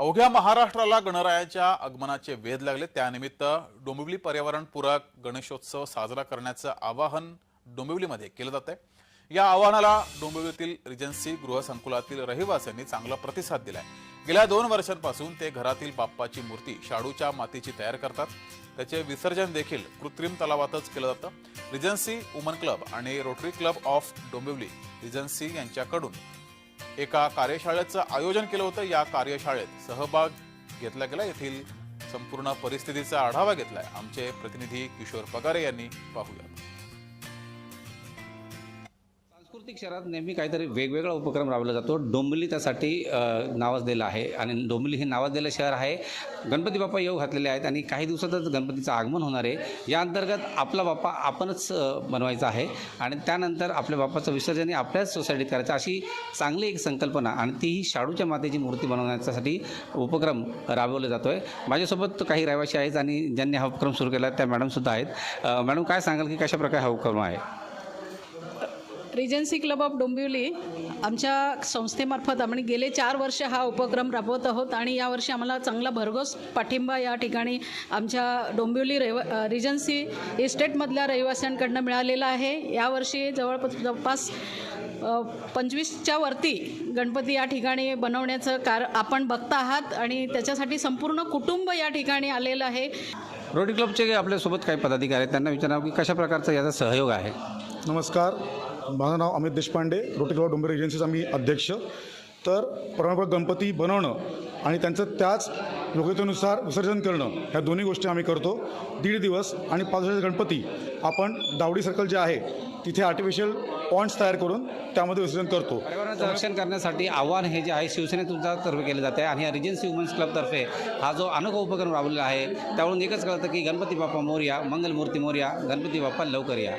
अवघ्या महाराष्ट्राला गणरायाच्या आगमनाचे वेध लागले. त्यानिमित्त डोंबिवली पर्यावरणपूरक गणेशोत्सव साजरा करण्याचं आवाहन डोंबिवलीमध्ये केलं जात आहे या आवाहनाला डोंबिवलीतील रिजन्सी गृहसंकुलातील रहिवाशांनी चांगला प्रतिसाद दिलाय. गेल्या दोन वर्षांपासून ते घरातील बाप्पाची मूर्ती शाडूच्या मातीची तयार करतात. त्याचे विसर्जन देखील कृत्रिम तलावातच केलं जातं. रिजन्सी वुमन क्लब आणि rotary club of Dombivli regency यांच्याकडून एका कार्यशाळेचं आयोजन केलं होतं. या कार्यशाळेत सहभाग घेतला गेला. येथील संपूर्ण परिस्थितीचा आढावा घेतलाय. आमचे प्रतिनिधी किशोर पगारे यांनी पाहूयात. प्रत्येक शहरात नेहमी काहीतरी वेगवेगळा उपक्रम राबवला जातो. डोंबली त्यासाठी नावाज दिलं आहे आणि डोंबली हे नावाजलेलं शहर आहे. गणपती बाप्पा येऊ घातलेले आहेत आणि काही दिवसातच गणपतीचं आगमन होणार आहे. या अंतर्गत आपला बाप्पा आपणच बनवायचा आहे आणि त्यानंतर आपल्या बाप्पाचं विसर्जन आपल्याच सोसायटीत करायचं अशी चांगली एक संकल्पना आणि तीही शाडूच्या मातेची मूर्ती बनवण्यासाठी उपक्रम राबवला जातो आहे माझ्यासोबत काही रहिवासी आहेत आणि ज्यांनी हा उपक्रम सुरू केला त्या मॅडमसुद्धा आहेत. मॅडम काय सांगाल की कशा प्रकारे हा उपक्रम आहे? रिजन्सी क्लब ऑफ डोंबिवली आमच्या संस्थेमार्फत आम्ही गेले चार वर्ष हा उपक्रम राबवत आहोत आणि यावर्षी आम्हाला चांगला भरघोस पाठिंबा या ठिकाणी आमच्या डोंबिवली रहिव रिजन्सी इस्टेटमधल्या रहिवाशांकडनं मिळालेला आहे. यावर्षी जवळपास जवळपास पंचवीसच्या वरती गणपती या ठिकाणी बनवण्याचं कार आपण बघता आहात आणि त्याच्यासाठी संपूर्ण कुटुंब या ठिकाणी आलेलं आहे. रोटरी क्लबचे आपल्यासोबत काही पदाधिकारी आहेत. त्यांना विचारावं की कशा प्रकारचा याचा सहयोग आहे? नमस्कार. माझं नाव अमित देशपांडे रोटी क्लब डोंबिवली एजन्सीचा मी अध्यक्ष. तर परंपरा गणपती बनवणं आणि त्यांचं त्याच योग्यतेनुसार विसर्जन करणं ह्या दोन्ही गोष्टी आम्ही करतो. दीड दिवस आणि पाच वर्षाचे गणपती आपण दावडी सर्कल जे आहे तिथे आर्टिफिशियल पॉईंट्स तयार करून त्यामध्ये विसर्जन करतो. पर्यावरणाचं रक्षण करण्यासाठी आव्हान हे जे आहे शिवसेनेतुमच्या तर्फे केलं जाते आणि या रिजन्सी वुमन्स क्लबतर्फे हा जो अनोखा उपक्रम राबवलेला आहे त्यावरून एकच कळतं की गणपती बाप्पा मोर्या मंगलमूर्ती मोर्या गणपती बाप्पा लवकर या.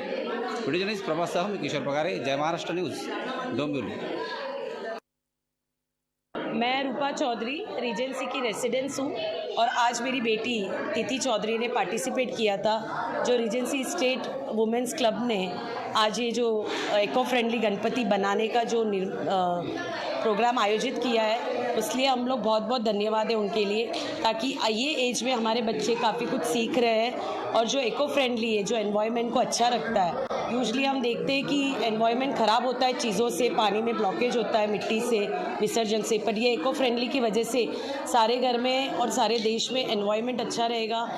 व्हिडिओ जर्नलिस्ट प्रभाससह मी किशोर पगारे जय महाराष्ट्र न्यूज़ डोंबिवली मैं रूपा चौधरी रीजेंसी की रेसिडेंस हूँ और आज मेरी बेटी तिथि चौधरी ने पार्टिसिपेट किया था, जो रीजेंसी स्टेट वुमेंस क्लब ने आज ये जो इको फ्रेंडली गणपति बनाने का जो प्रोग्राम आयोजित किया है, इसलिए हम लोग बहुत बहुत धन्यवाद है उनके लिए, ताकि ये एज में हमारे बच्चे काफ़ी कुछ सीख रहे हैं और जो इको फ्रेंडली है, जो एनवायरनमेंट को अच्छा रखता है। यूजली हम देखते हैं कि एनवायरनमेंट ख़राब होता है चीज़ों से, पानी में ब्लॉकेज होता है, मिट्टी से, विसर्जन से, पर ये इको फ्रेंडली की वजह से सारे घर में और सारे देश में एनवायरनमेंट अच्छा रहेगा।